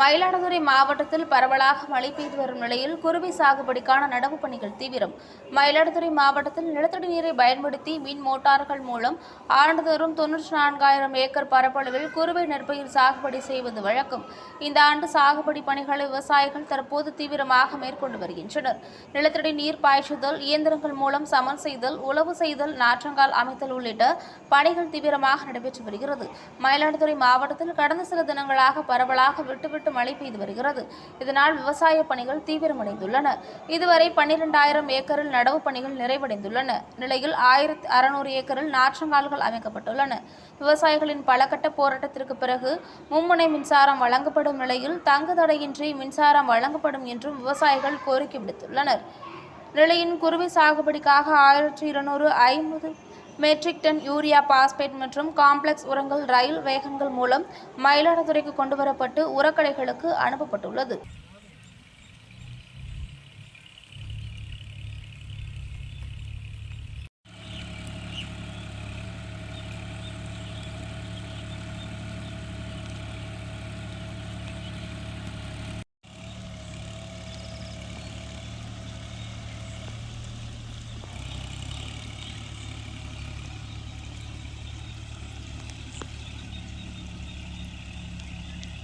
மயிலாடுதுறை மாவட்டத்தில் பரவலாக மழை பெய்து வரும் நிலையில் குருவி சாகுபடிக்கான நடவு பணிகள் தீவிரம். மயிலாடுதுறை மாவட்டத்தில் நிலத்தடி நீரை பயன்படுத்தி மின் மோட்டார்கள் மூலம் ஆண்டுதோறும் தொன்னூற்றி நான்காயிரம் ஏக்கர் பரப்பளவில் குறுவை நெற்பயிர் சாகுபடி செய்வது வழக்கம். இந்த ஆண்டு சாகுபடி பணிகளை விவசாயிகள் தற்போது தீவிரமாக மேற்கொண்டு வருகின்றனர். நிலத்தடி நீர் பாய்ச்சுதல் இயந்திரங்கள் மூலம் சமன் செய்தல் உழவு செய்தல் நாற்றங்கால் அமைத்தல் உள்ளிட்ட பணிகள் தீவிரமாக நடைபெற்று வருகிறது. மயிலாடுதுறை மாவட்டத்தில் கடந்த சில தினங்களாக பரவலாக விட்டுவிட்டு மழை பெய்து வருகிறது. இதனால் விவசாய பணிகள் தீவிரமடைந்துள்ளன. இதுவரை பன்னிரெண்டாயிரம் ஏக்கரில் நடவு பணிகள் நிறைவடைந்துள்ளன. நிலையில் ஆயிரத்தி அறுநூறு ஏக்கரில் நாற்றங்கால்கள் அமைக்கப்பட்டுள்ளன. விவசாயிகளின் பலகட்ட போராட்டத்திற்கு பிறகு மும்முனை மின்சாரம் வழங்கப்படும் நிலையில் தங்கு தடையின்றி மின்சாரம் வழங்கப்படும் என்றும் விவசாயிகள் கோரிக்கை விடுத்துள்ளனர். நிலையின் குருவி சாகுபடிக்காக ஆயிரத்தி இருநூறு ஐம்பது மெட்ரிக் டன் யூரியா பாஸ்பேட் மற்றும் காம்ப்ளெக்ஸ் உரங்கள் ரயில் வேகங்கள் மூலம் மயிலாடுதுறைக்கு கொண்டுவரப்பட்டு உரக்கடைகளுக்கு அனுப்பப்பட்டுள்ளது.